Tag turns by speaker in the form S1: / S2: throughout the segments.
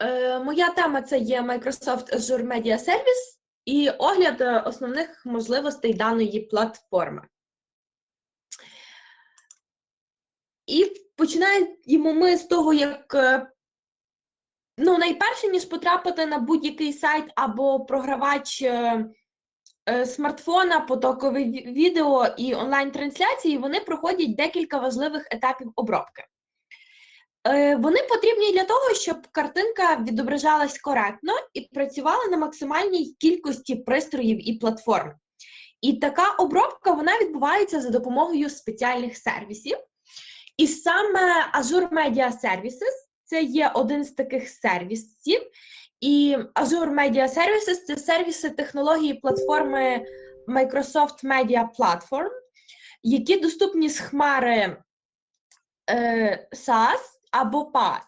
S1: Е, моя тема це є Microsoft Azure Media Service і огляд е, основних можливостей даної платформи. І починаємо ми з того, як е, ну, найперше, ніж потрапити на будь-який сайт або програвач смартфона, потокове ві- відео і онлайн-трансляції, вони проходять декілька важливих етапів обробки. Е, Вони потрібні для того, щоб картинка відображалась коректно і працювала на максимальній кількості пристроїв і платформ. І така обробка вона відбувається за допомогою спеціальних сервісів. І саме Azure Media Services це є один з таких сервісів. І Azure Media Services це сервіси технології платформи Microsoft Media Platform, які доступні з хмари е, або PaaS.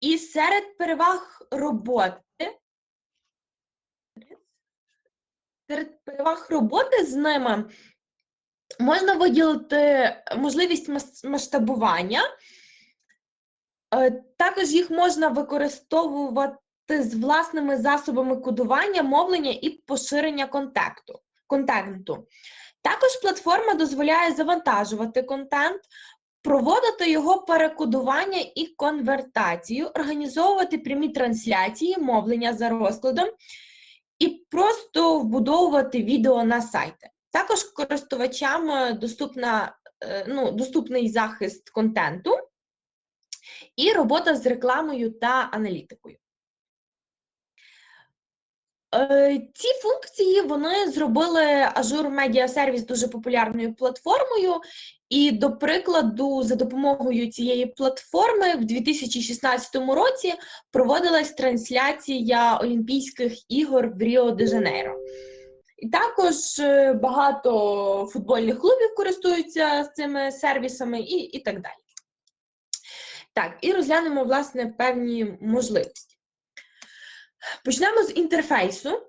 S1: І серед переваг роботи серед переваг роботи з ними можна виділити можливість масштабування. Е, Також їх можна використовувати з власними засобами кодування, мовлення і поширення контакту, контенту. Також платформа дозволяє завантажувати контент, проводити його перекодування і конвертацію, організовувати прямі трансляції, мовлення за розкладом і просто вбудовувати відео на сайти. Також користувачам е, доступна, е, ну, доступний захист контенту і робота з рекламою та аналітикою. Е, Ці функції вони зробили Azure Media Service дуже популярною платформою. І, до прикладу, за допомогою цієї платформи в 2016 році проводилась трансляція Олімпійських ігор в Ріо де Жанейро. І також е, багато футбольних клубів користуються цими сервісами і, і так далі. Так, і розглянемо, власне, певні можливості. Почнемо з інтерфейсу.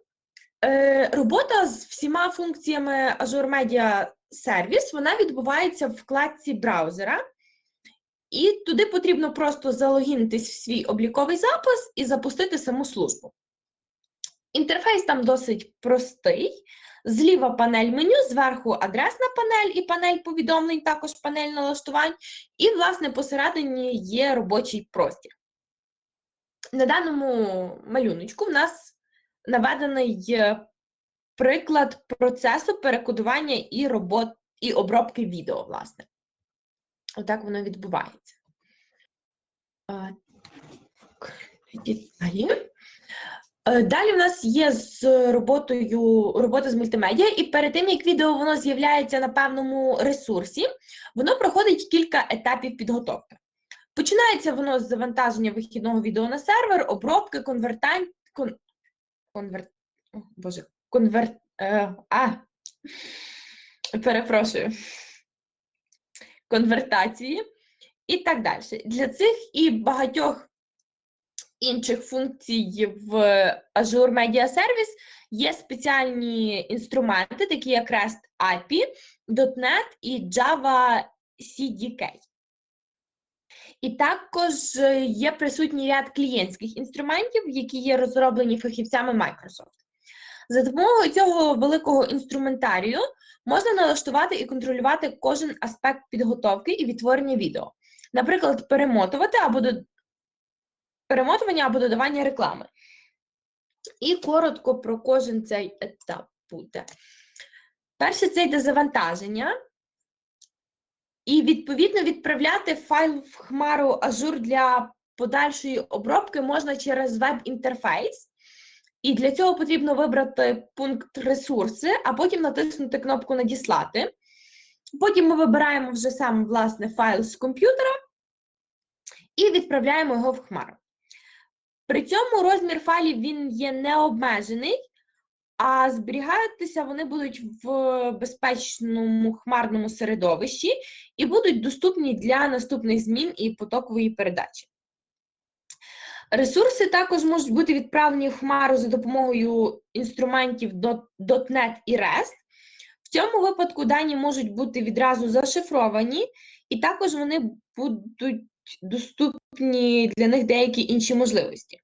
S1: Е, робота з всіма функціями Azure Media Service вона відбувається в вкладці браузера, і туди потрібно просто залогінитись в свій обліковий запис і запустити саму службу. Інтерфейс там досить простий. Зліва панель меню, зверху адресна панель і панель повідомлень, також панель налаштувань, і, власне, посередині є робочий простір. На даному малюночку в нас наведений е, приклад процесу перекодування і, робот, і обробки відео, власне. Отак воно відбувається. Е, Далі в нас є з роботою робота з мультимедіа, і перед тим, як відео воно з'являється на певному ресурсі, воно проходить кілька етапів підготовки. Починається воно з завантаження вихідного відео на сервер, обробки, конвертань, кон, конвер, о, боже, конвер, е, а, перепрошую, конвертації і так далі. Для цих і багатьох інших функцій в Azure Media Service є спеціальні інструменти, такі як REST API, .NET і Java CDK. І також е, є присутній ряд клієнтських інструментів, які є розроблені фахівцями Microsoft. За допомогою цього великого інструментарію можна налаштувати і контролювати кожен аспект підготовки і відтворення відео. Наприклад, перемотувати або до... перемотування або додавання реклами. І коротко про кожен цей етап буде. Перше це йде завантаження. І відповідно відправляти файл в хмару Azure для подальшої обробки можна через веб-інтерфейс. І для цього потрібно вибрати пункт ресурси, а потім натиснути кнопку Надіслати. Потім ми вибираємо вже сам власне файл з комп'ютера і відправляємо його в хмару. При цьому розмір файлів він є необмежений, а зберігатися вони будуть в безпечному хмарному середовищі і будуть доступні для наступних змін і потокової передачі. Ресурси також можуть бути відправлені в хмару за допомогою інструментів .NET і REST. В цьому випадку дані можуть бути відразу зашифровані, і також вони будуть доступні для них деякі інші можливості.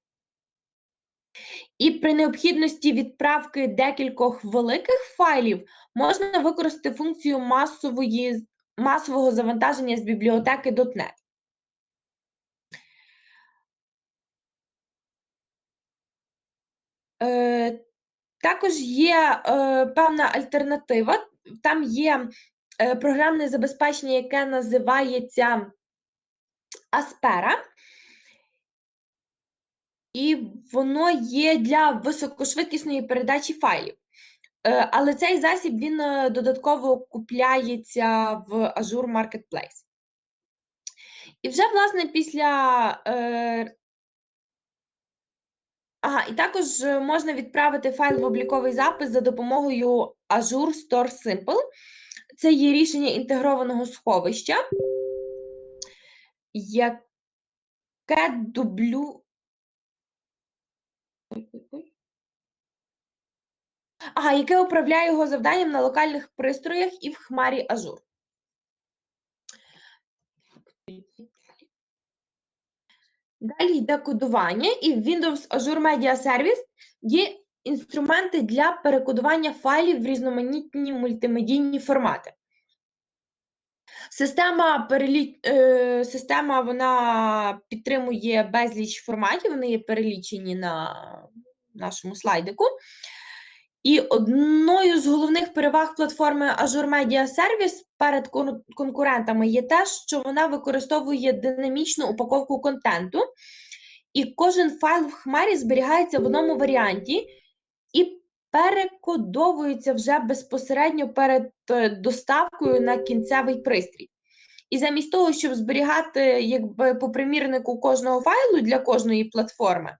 S1: І при необхідності відправки декількох великих файлів можна використати функцію масової, масового завантаження з бібліотеки .NET. Е, також є е, певна альтернатива. Там є е, програмне забезпечення, яке називається Aspera. І воно є для високошвидкісної передачі файлів. Е, але цей засіб він е, додатково купляється в Azure Marketplace. І вже, власне, після. Е, ага, і також можна відправити файл в обліковий запис за допомогою Azure Store Simple. Це є рішення інтегрованого сховища, яке дублю. Ага, яке управляє його завданням на локальних пристроях і в хмарі Azure. Далі йде кодування, і в Windows Azure Media Service є інструменти для перекодування файлів в різноманітні мультимедійні формати. Система перелі... е, система вона підтримує безліч форматів, вони є перелічені на нашому слайдику. І одною з головних переваг платформи Azure Media Service перед конкурентами є те, що вона використовує динамічну упаковку контенту, і кожен файл в Хмарі зберігається в одному варіанті і перекодовується вже безпосередньо перед е, доставкою на кінцевий пристрій. І замість того, щоб зберігати якби по примірнику кожного файлу для кожної платформи,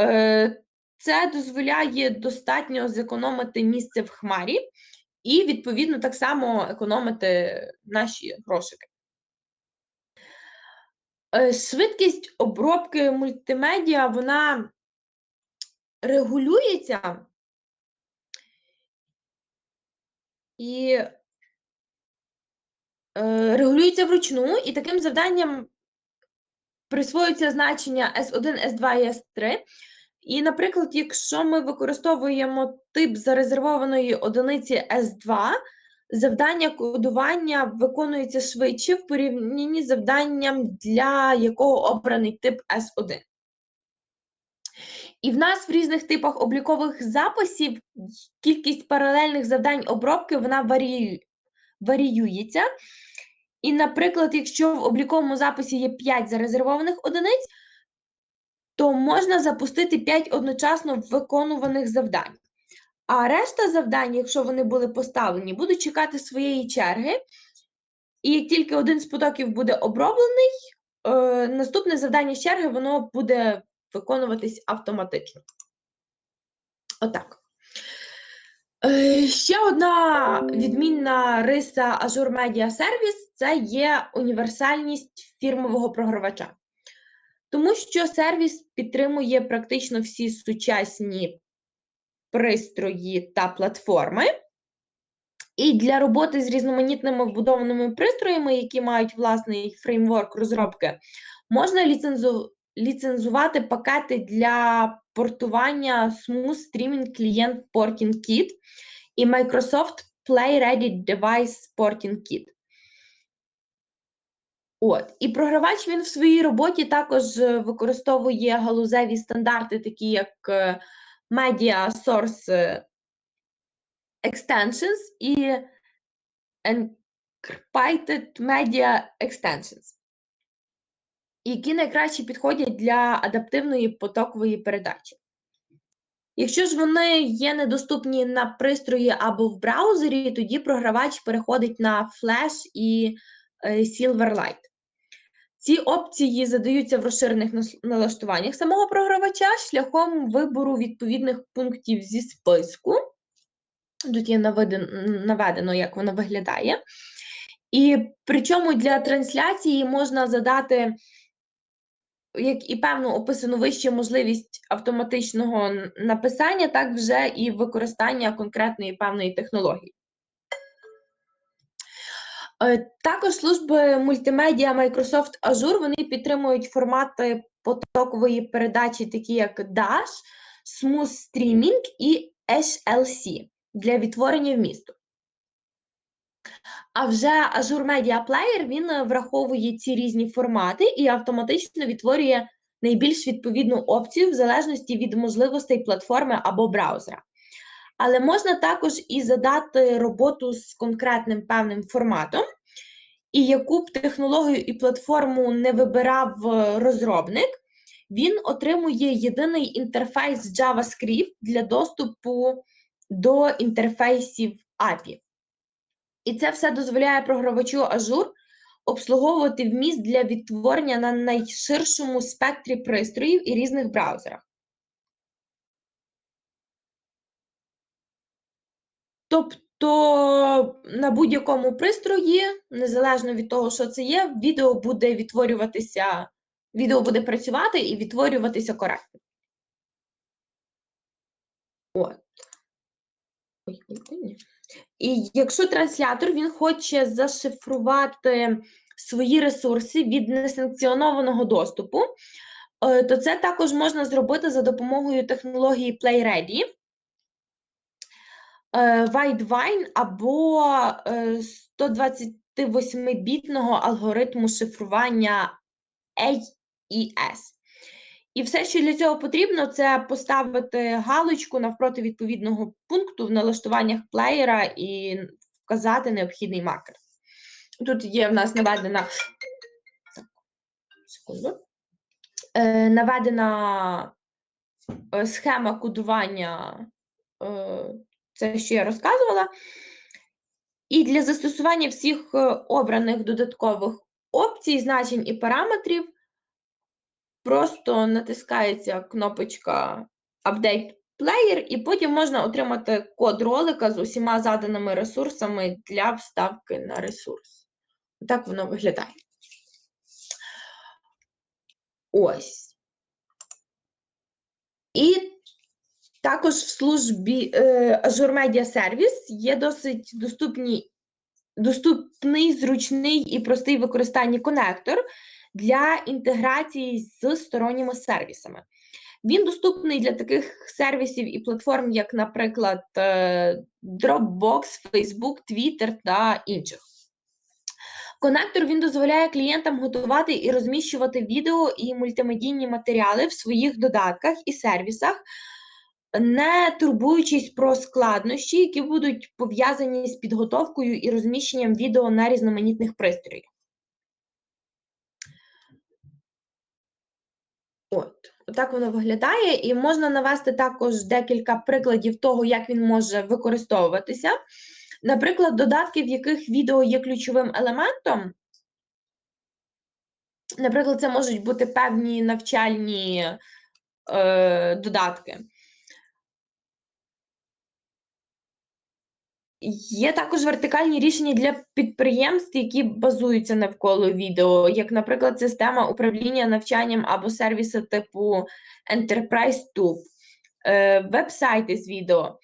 S1: е, це дозволяє достатньо зекономити місце в хмарі і, відповідно, так само економити наші грошики. Е, швидкість обробки мультимедіа вона регулюється і е, регулюється вручну, і таким завданням присвоюється значення S1, S2 і S3. І, наприклад, якщо ми використовуємо тип зарезервованої одиниці S2, завдання кодування виконується швидше в порівнянні з завданням, для якого обраний тип S1. І в нас в різних типах облікових записів кількість паралельних завдань обробки вона варіює, варіюється. І, наприклад, якщо в обліковому записі є 5 зарезервованих одиниць, то можна запустити 5 одночасно виконуваних завдань. А решта завдань, якщо вони були поставлені, будуть чекати своєї черги. І як тільки один з потоків буде оброблений, е, наступне завдання з черги воно буде виконуватись автоматично. Отак. Е, ще одна відмінна риса Azure Media Service це є універсальність фірмового програвача. Тому що сервіс підтримує практично всі сучасні пристрої та платформи. І для роботи з різноманітними вбудованими пристроями, які мають власний фреймворк розробки, можна ліцензу... ліцензувати пакети для портування Smooth Streaming Client Porting Kit і Microsoft Play Ready Device Porting Kit. От і програвач він в своїй роботі також е, використовує галузеві стандарти, такі як е, Media Source е, Extensions і Encrypted Media Extensions, які найкраще підходять для адаптивної потокової передачі. Якщо ж вони є недоступні на пристрої або в браузері, тоді програвач переходить на Flash і Silverlight. Ці опції задаються в розширених налаштуваннях самого програвача шляхом вибору відповідних пунктів зі списку. Тут є наведено, як воно виглядає. І причому для трансляції можна задати, як і певну описану вище можливість автоматичного написання, так вже і використання конкретної певної технології. Е, Також служби мультимедіа Microsoft Azure вони підтримують формати потокової передачі, такі як Dash, Smooth Streaming і HLC для відтворення вмісту. А вже Azure Media Player він е, враховує ці різні формати і автоматично відтворює найбільш відповідну опцію в залежності від можливостей платформи або браузера. Але можна також і задати роботу з конкретним певним форматом, і яку б технологію і платформу не вибирав е, розробник, він отримує єдиний інтерфейс JavaScript для доступу до інтерфейсів API. І це все дозволяє програвачу Azure обслуговувати вміст для відтворення на найширшому спектрі пристроїв і різних браузерах. Тобто на будь-якому пристрої, незалежно від того, що це є, відео буде відтворюватися, відео буде працювати і відтворюватися коректно. От. Ой, ой, ой. І якщо транслятор він хоче зашифрувати свої ресурси від несанкціонованого доступу, е, то це також можна зробити за допомогою технології PlayReady, е, або 128-бітного алгоритму шифрування AES. І все, що для цього потрібно, це поставити галочку навпроти відповідного пункту в налаштуваннях плеєра і вказати необхідний маркер. Тут є в нас наведена так, секунду, е, наведена е, схема кодування, е, це що я розказувала. І для застосування всіх е, обраних додаткових опцій, значень і параметрів просто натискається кнопочка Update Player, і потім можна отримати код ролика з усіма заданими ресурсами для вставки на ресурс. Так воно виглядає. Ось. І також в службі е, Azure Media Service є досить доступні, доступний, зручний і простий в використанні конектор для інтеграції з сторонніми сервісами. Він доступний для таких сервісів і платформ, як, наприклад, е, Dropbox, Facebook, Twitter та інших. Конектор він дозволяє клієнтам готувати і розміщувати відео і мультимедійні матеріали в своїх додатках і сервісах, не турбуючись про складнощі, які будуть пов'язані з підготовкою і розміщенням відео на різноманітних пристроях. От, так воно виглядає, і можна навести також декілька прикладів того, як він може використовуватися. Наприклад, додатки, в яких відео є ключовим елементом. Наприклад, це можуть бути певні навчальні е, додатки. Є також вертикальні рішення для підприємств, які базуються навколо відео, як, наприклад, система управління навчанням або сервіси типу Enterprise Tube, е, веб-сайти з відео.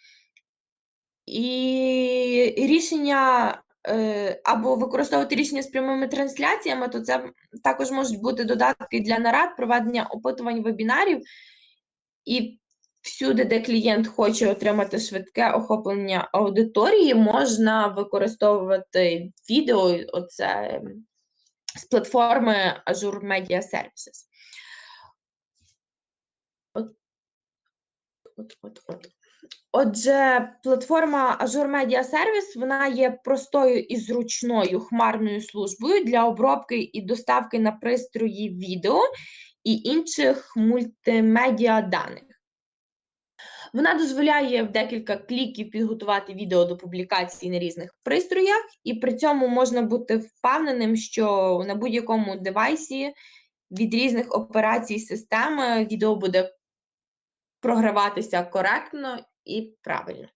S1: І рішення е, або використовувати рішення з прямими трансляціями, то це також можуть бути додатки для нарад, проведення опитувань вебінарів. І всюди, де клієнт хоче отримати швидке охоплення аудиторії, можна використовувати відео оце, з платформи Azure Media Services. От, от, от, от. Отже, платформа Azure Media Service вона є простою і зручною хмарною службою для обробки і доставки на пристрої відео і інших мультимедіа даних. Вона дозволяє в декілька кліків підготувати відео до публікації на різних пристроях, і при цьому можна бути впевненим, що на будь-якому девайсі від різних операцій системи відео буде програватися коректно і правильно.